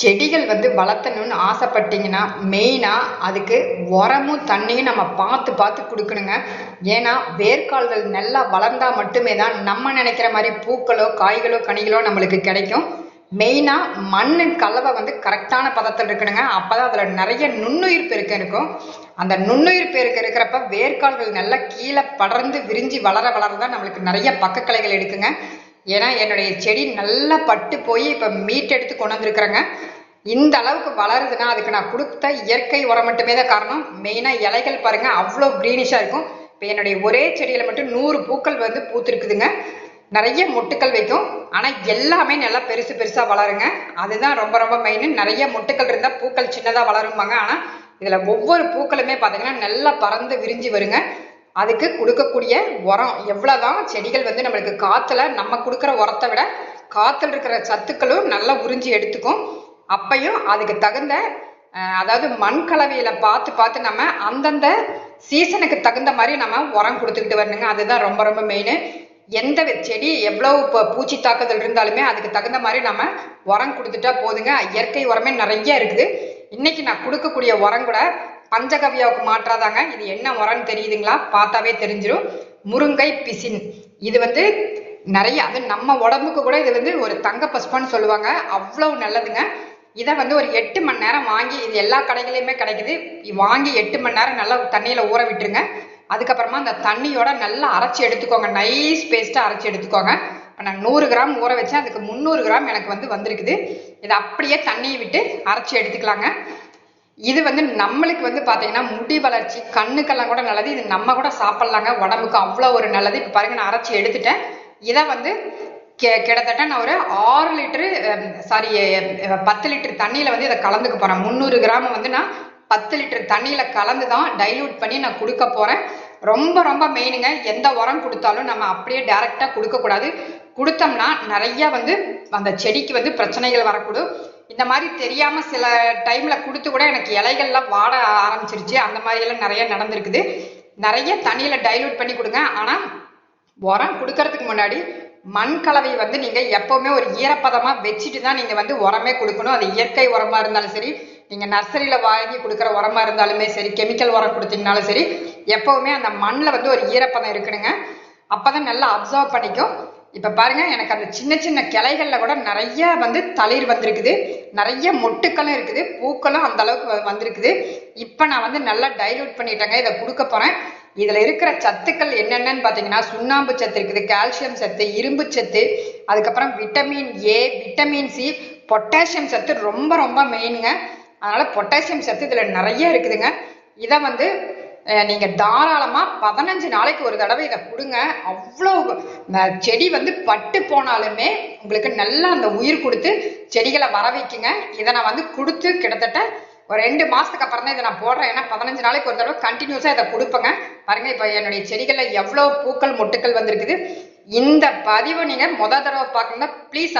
செடிகள் வந்து வளர்த்தணும்னு ஆசைப்பட்டீங்கன்னா மெயினாக அதுக்கு உரமும் தண்ணியும் நம்ம பார்த்து பார்த்து கொடுக்கணுங்க. ஏன்னா வேர்க்கால்கள் நல்லா வளர்ந்தால் மட்டுமே தான் நம்ம நினைக்கிற மாதிரி பூக்களோ காய்களோ கனிகளோ நம்மளுக்கு கிடைக்கும். மெயினாக மண் கலவை வந்து கரெக்டான பதத்தில் இருக்கணுங்க. அப்போ தான் அதில் நிறைய நுண்ணுயிர் பெருக்கம் இருக்கும். அந்த நுண்ணுயிர் பெருக்கம் இருக்கிறப்ப வேர்க்கால்கள் நல்லா கீழே படர்ந்து விரிஞ்சு வளர வளர தான் நம்மளுக்கு நிறைய பக்கக்கலைகள் எடுக்குங்க. ஏன்னா என்னுடைய செடி நல்லா பட்டு போய் இப்போ மீட் எடுத்து கொண்டு வந்திருக்கிறேங்க. இந்த அளவுக்கு வளருதுன்னா அதுக்கு நான் கொடுத்த இயற்கை உரம் மட்டுமே தான் காரணம். மெயினாக இலைகள் பாருங்க அவ்வளோ க்ரீனிஷாக இருக்கும். இப்போ என்னுடைய ஒரே செடியில் மட்டும் நூறு பூக்கள் வந்து பூத்திருக்குதுங்க. நிறைய மொட்டுக்கள் வைக்கும். ஆனால் எல்லாமே நல்லா பெருசு பெருசாக வளருங்க. அதுதான் ரொம்ப ரொம்ப மெயின் நிறைய மொட்டுக்கள் இருந்தால் பூக்கள் சின்னதாக வளரும்பாங்க. ஆனால் இதில் ஒவ்வொரு பூக்களுமே பார்த்தீங்கன்னா நல்லா பறந்து விரிஞ்சு வருங்க. அதுக்கு கொடுக்கக்கூடிய உரம் எவ்வளோதான் செடிகள் வந்து நம்மளுக்கு காற்றுல நம்ம கொடுக்குற உரத்தை விட காற்றுல இருக்கிற சத்துக்களும் நல்லா உறிஞ்சி எடுத்துக்கும். அப்பையும் அதுக்கு தகுந்த அதாவது மண் கலவையில பார்த்து பார்த்து நம்ம அந்தந்த சீசனுக்கு தகுந்த மாதிரி நம்ம உரம் கொடுத்துக்கிட்டு வரணுங்க. அதுதான் ரொம்ப ரொம்ப மெயின் எந்த செடி எவ்வளவு இப்போ பூச்சி தாக்குதல் இருந்தாலுமே அதுக்கு தகுந்த மாதிரி நம்ம உரம் கொடுத்துட்டா போதுங்க. இயற்கை உரமே நிறைய இருக்குது. இன்னைக்கு நான் கொடுக்கக்கூடிய உரம் கூட பஞ்சகவ்யாவுக்கு மாற்றாதாங்க. இது என்ன உரம்னு தெரியுதுங்களா? பார்த்தாவே தெரிஞ்சிடும் முருங்கை பிசின். இது வந்து நிறைய அது நம்ம உடம்புக்கு கூட இது வந்து ஒரு தங்க பஸ்பான்னு சொல்லுவாங்க. அவ்வளவு நல்லதுங்க. இதை வந்து ஒரு எட்டு மணி நேரம் வாங்கி இது எல்லா கடைகளையுமே கிடைக்குது. வாங்கி எட்டு மணி நேரம் நல்லா தண்ணியில் ஊற விட்டுருங்க. அதுக்கப்புறமா அந்த தண்ணியோட நல்லா அரைச்சி எடுத்துக்கோங்க. நைஸ் பேஸ்ட்டாக அரைச்சி எடுத்துக்கோங்க. இப்போ நான் நூறு கிராம் ஊற வச்சேன். அதுக்கு முந்நூறு கிராம் எனக்கு வந்து வந்திருக்குது. இதை அப்படியே தண்ணியை விட்டு அரைச்சி எடுத்துக்கலாங்க. இது வந்து நம்மளுக்கு வந்து பார்த்தீங்கன்னா முடி வளர்ச்சி கண்ணுக்கெல்லாம் கூட நல்லது. இது நம்ம கூட சாப்பிட்லாங்க. உடம்புக்கு அவ்வளோ ஒரு நல்லது. இப்போ பாருங்க நான் அரைச்சி எடுத்துட்டேன். இதை வந்து கிட்டத்தட்ட நான் ஒரு ஆறு லிட்டரு சாரி பத்து லிட்டர் தண்ணியில் வந்து இதை கலந்துக்க போகிறேன் முந்நூறு கிராம் வந்து நான் பத்து லிட்டர் தண்ணியில் கலந்து தான் டைல்யூட் பண்ணி நான் கொடுக்க போகிறேன் ரொம்ப ரொம்ப மெயினுங்க எந்த உரம் கொடுத்தாலும் நம்ம அப்படியே டைரெக்டாக கொடுக்கக்கூடாது கொடுத்தோம்னா நிறைய வந்து அந்த செடிக்கு வந்து பிரச்சனைகள் வரக்கூடும். இந்த மாதிரி தெரியாமல் சில டைமில் கொடுத்து கூட எனக்கு இலைகள்லாம் வாட ஆரம்பிச்சிருச்சு. அந்த மாதிரி எல்லாம் நிறைய நடந்திருக்குது. நிறைய தண்ணியில் டைலூட் பண்ணி கொடுங்க. ஆனால் உரம் கொடுக்கறதுக்கு முன்னாடி மண் கலவை வந்து நீங்க எப்பவுமே ஒரு ஈரப்பதமா வச்சுட்டு தான் நீங்க வந்து உரமே கொடுக்கணும். அது இயற்கை உரமா இருந்தாலும் சரி நீங்க நர்சரியில வாங்கி கொடுக்குற உரமா இருந்தாலுமே சரி கெமிக்கல் உரம் கொடுத்தீங்கனாலும் சரி எப்பவுமே அந்த மண்ணில் வந்து ஒரு ஈரப்பதம் இருக்கணுங்க. அப்பதான் நல்லா அப்சர்வ் பண்ணிக்கும். இப்ப பாருங்க எனக்கு அந்த சின்ன சின்ன கிளைகள்ல கூட நிறைய வந்து தளிர் வந்திருக்குது. நிறைய மொட்டுக்களும் இருக்குது. பூக்களும் அந்த அளவுக்கு வந்திருக்குது. இப்ப நான் வந்து நல்லா டைலூட் பண்ணிட்டேங்க. இதை கொடுக்க போறேன். இதுல இருக்கிற சத்துக்கள் என்னென்னு பாத்தீங்கன்னா சுண்ணாம்பு சத்து இருக்குது கால்சியம் சத்து இரும்பு சத்து அதுக்கப்புறம் vitamin A vitamin C potassium சத்து ரொம்ப ரொம்ப மெயினுங்க அதனால பொட்டாசியம் சத்து இதுல நிறைய இருக்குதுங்க. இதை வந்து நீங்கள் நீங்க தாராளமா பதினஞ்சு நாளைக்கு ஒரு தடவை இதை கொடுங்க. அவ்வளோ செடி வந்து பட்டு போனாலுமே உங்களுக்கு நல்லா அந்த உயிர் கொடுத்து செடிகளை வர வைக்குங்க. இதை நான் வந்து கொடுத்து கிட்டத்தட்ட ஒரு ரெண்டு மாசத்துக்கு அப்புறம் தான் இதை நான் போடுறேன். ஏன்னா பதினஞ்சு நாளைக்கு ஒரு தடவை கண்டினியூஸா இதை கொடுப்பேங்க. பாருங்க இப்போ என்னுடைய செடிகள்ல எவ்வளவு பூக்கள் மொட்டுக்கள் வந்திருக்குது. இந்த பதிவை நீங்க முத தடவை பார்க்கணும்னா ப்ளீஸ்